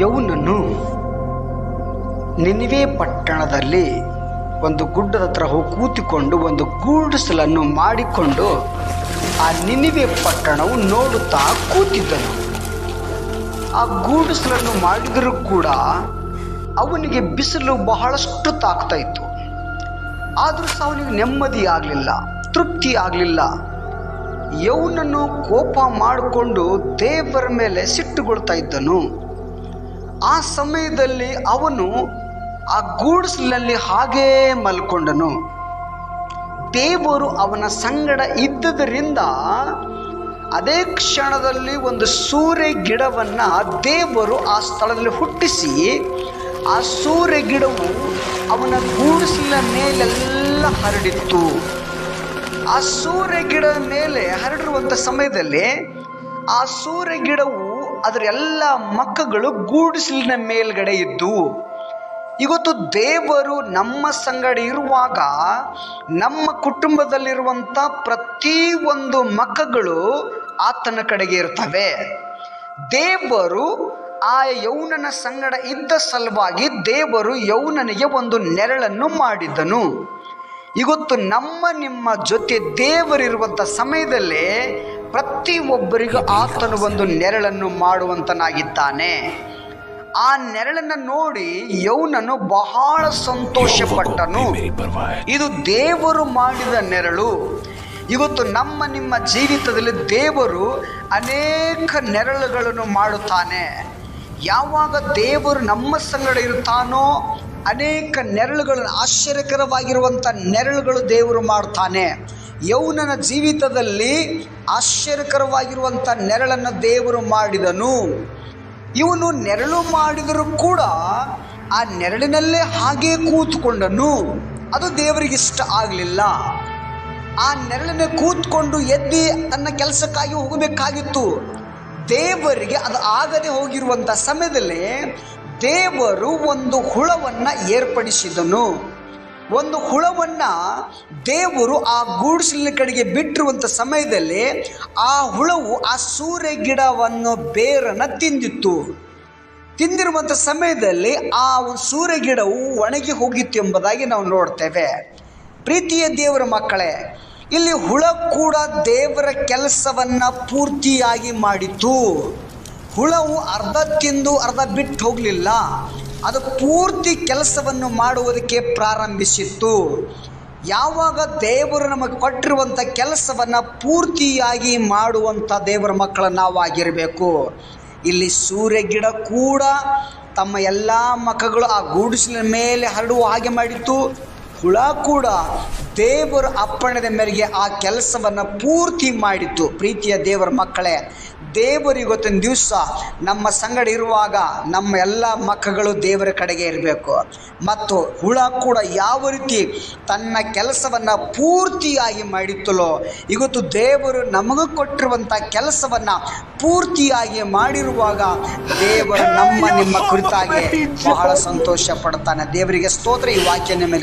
ಯೌನನು ನಿನಿವೆ ಪಟ್ಟಣದಲ್ಲಿ ಒಂದು ಗುಡ್ಡದ ಹತ್ರ ಹೋಗಿ ಕೂತಿಕೊಂಡು ಒಂದು ಗೂಡಿಸಲನ್ನು ಮಾಡಿಕೊಂಡು ಆ ನಿನಿವೆ ಪಟ್ಟಣವು ನೋಡುತ್ತಾ ಕೂತಿದ್ದನು. ಆ ಗೂಡಿಸಲನ್ನು ಮಾಡಿದರೂ ಕೂಡ ಅವನಿಗೆ ಬಿಸಿಲು ಬಹಳಷ್ಟು ತಾಕ್ತಾ ಇತ್ತು. ಆದರೂ ಸಹ ಅವನಿಗೆ ನೆಮ್ಮದಿ ಆಗಲಿಲ್ಲ, ತೃಪ್ತಿ ಆಗಲಿಲ್ಲ. ಯೌನನ್ನು ಕೋಪ ಮಾಡಿಕೊಂಡು ದೇವರ ಮೇಲೆ ಸಿಟ್ಟುಗೊಳ್ತಾ ಇದ್ದನು. ಆ ಸಮಯದಲ್ಲಿ ಅವನು ಆ ಗೂಡ್ಸ್ನಲ್ಲಿ ಹಾಗೇ ಮಲ್ಕೊಂಡನು. ದೇವರು ಅವನ ಸಂಗಡ ಇದ್ದದರಿಂದ ಅದೇ ಕ್ಷಣದಲ್ಲಿ ಒಂದು ಸೂರ್ಯ ಗಿಡವನ್ನು ದೇವರು ಆ ಸ್ಥಳದಲ್ಲಿ ಹುಟ್ಟಿಸಿ, ಆ ಸೂರ್ಯ ಗಿಡವು ಅವನ ಗೂಡಿಸಿನ ಮೇಲೆಲ್ಲ ಹರಡಿತ್ತು. ಆ ಸೂರ್ಯ ಗಿಡದ ಮೇಲೆ ಹರಡಿರುವಂಥ ಸಮಯದಲ್ಲಿ ಆ ಸೂರ್ಯ ಗಿಡವು ಅದರ ಎಲ್ಲ ಮಕ್ಕಗಳು ಗೂಡಿಸಲಿನ ಮೇಲ್ಗಡೆ ಇದ್ದು, ಇವತ್ತು ದೇವರು ನಮ್ಮ ಸಂಗಡ ಇರುವಾಗ, ನಮ್ಮ ಕುಟುಂಬದಲ್ಲಿರುವಂಥ ಒಂದು ಮಕ್ಕಳು ಆತನ ಕಡೆಗೆ ಇರ್ತವೆ. ದೇವರು ಆ ಯೌನನ ಸಂಗಡ ಇದ್ದ ಸಲುವಾಗಿ ದೇವರು ಯೌನನಿಗೆ ಒಂದು ನೆರಳನ್ನು ಮಾಡಿದನು. ಇವತ್ತು ನಮ್ಮ ನಿಮ್ಮ ಜೊತೆ ದೇವರಿರುವಂಥ ಸಮಯದಲ್ಲಿ ಪ್ರತಿಯೊಬ್ಬರಿಗೂ ಆತನು ಒಂದು ನೆರಳನ್ನು ಮಾಡುವಂತನಾಗಿದ್ದಾನೆ. ಆ ನೆರಳನ್ನು ನೋಡಿ ಯೌನನು ಬಹಳ ಸಂತೋಷಪಟ್ಟನು. ಇದು ದೇವರು ಮಾಡಿದ ನೆರಳು. ಇವತ್ತು ನಮ್ಮ ನಿಮ್ಮ ಜೀವಿತದಲ್ಲಿ ದೇವರು ಅನೇಕ ನೆರಳುಗಳನ್ನು ಮಾಡುತ್ತಾನೆ. ಯಾವಾಗ ದೇವರು ನಮ್ಮ ಸಂಗಡ ಇರುತ್ತಾನೋ ಅನೇಕ ನೆರಳುಗಳನ್ನು ಆಶ್ಚರ್ಯಕರವಾಗಿರುವಂಥ ನೆರಳುಗಳು ದೇವರು ಮಾಡ್ತಾನೆ. ಯೌನನ ಜೀವಿತದಲ್ಲಿ ಆಶ್ಚರ್ಯಕರವಾಗಿರುವಂಥ ನೆರಳನ್ನು ದೇವರು ಮಾಡಿದನು. ಇವನು ನೆರಳು ಮಾಡಿದರೂ ಕೂಡ ಆ ನೆರಳಿನಲ್ಲೇ ಹಾಗೇ ಕೂತ್ಕೊಂಡನು. ಅದು ದೇವರಿಗೆ ಇಷ್ಟ ಆಗಲಿಲ್ಲ. ಆ ನೆರಳನ್ನು ಕೂತ್ಕೊಂಡು ಎದ್ದಿ ತನ್ನ ಕೆಲಸಕ್ಕಾಗಿ ಹೋಗಬೇಕಾಗಿತ್ತು. ದೇವರಿಗೆ ಅದು ಆಗದೆ ಹೋಗಿರುವಂಥ ಸಮಯದಲ್ಲಿ ದೇವರು ಒಂದು ಹುಳವನ್ನು ಏರ್ಪಡಿಸಿದನು. ಒಂದು ಹುಳವನ್ನು ದೇವರು ಆ ಗೂಡಿಸಲಿನ ಕಡೆಗೆ ಬಿಟ್ಟಿರುವಂಥ ಸಮಯದಲ್ಲಿ ಆ ಹುಳವು ಆ ಸೂರ್ಯ ಗಿಡವನ್ನು ಬೇರನ್ನು ತಿಂದಿತ್ತು. ತಿಂದಿರುವಂಥ ಸಮಯದಲ್ಲಿ ಆ ಸೂರ್ಯ ಗಿಡವು ಒಣಗಿ ಹೋಗಿತ್ತು ಎಂಬುದಾಗಿ ನಾವು ನೋಡ್ತೇವೆ. ಪ್ರೀತಿಯ ದೇವರ ಮಕ್ಕಳೇ, ಇಲ್ಲಿ ಹುಳ ಕೂಡ ದೇವರ ಕೆಲಸವನ್ನು ಪೂರ್ತಿಯಾಗಿ ಮಾಡಿತು ಹುಳವು ಅರ್ಧ ತಿಂದು ಅರ್ಧ ಬಿಟ್ಟು ಹೋಗಲಿಲ್ಲ. ಅದು ಪೂರ್ತಿ ಕೆಲಸವನ್ನು ಮಾಡುವುದಕ್ಕೆ ಪ್ರಾರಂಭಿಸಿತ್ತು. ಯಾವಾಗ ದೇವರು ನಮಗೆ ಕೊಟ್ಟಿರುವಂಥ ಕೆಲಸವನ್ನು ಪೂರ್ತಿಯಾಗಿ ಮಾಡುವಂಥ ದೇವರ ಮಕ್ಕಳ ನಾವಾಗಿರಬೇಕು. ಇಲ್ಲಿ ಸೂರ್ಯ ಗಿಡ ಕೂಡ ತಮ್ಮ ಎಲ್ಲ ಮಕ್ಕಳು ಆ ಗೂಡಿಸಿನ ಮೇಲೆ ಹರಡುವ ಹಾಗೆ ಮಾಡಿತ್ತು. ಹುಳ ಕೂಡ ದೇವರ ಅಪ್ಪಣದ ಮೇರೆಗೆ ಆ ಕೆಲಸವನ್ನು ಪೂರ್ತಿ ಮಾಡಿತ್ತು. ಪ್ರೀತಿಯ ದೇವರ ಮಕ್ಕಳೇ ದೇವರು ಇವತ್ತಿನ ದಿವಸ ನಮ್ಮ ಸಂಗಡ ಇರುವಾಗ ನಮ್ಮ ಎಲ್ಲ ಮಕ್ಕಳು ದೇವರ ಕಡೆಗೆ ಇರಬೇಕು. ಮತ್ತು ಹುಳ ಕೂಡ ಯಾವ ರೀತಿ ತನ್ನ ಕೆಲಸವನ್ನು ಪೂರ್ತಿಯಾಗಿ ಮಾಡಿತ್ತಲೋ, ಇವತ್ತು ದೇವರು ನಮಗೂ ಕೊಟ್ಟಿರುವಂಥ ಕೆಲಸವನ್ನು ಪೂರ್ತಿಯಾಗಿ ಮಾಡಿರುವಾಗ ದೇವರು ನಮ್ಮ ನಿಮ್ಮ ಕುರಿತಾಗಿ ಬಹಳ ಸಂತೋಷ ಪಡ್ತಾನೆ ದೇವರಿಗೆ ಸ್ತೋತ್ರ ಈ ವಾಕ್ಯ ನಿಮಗೆ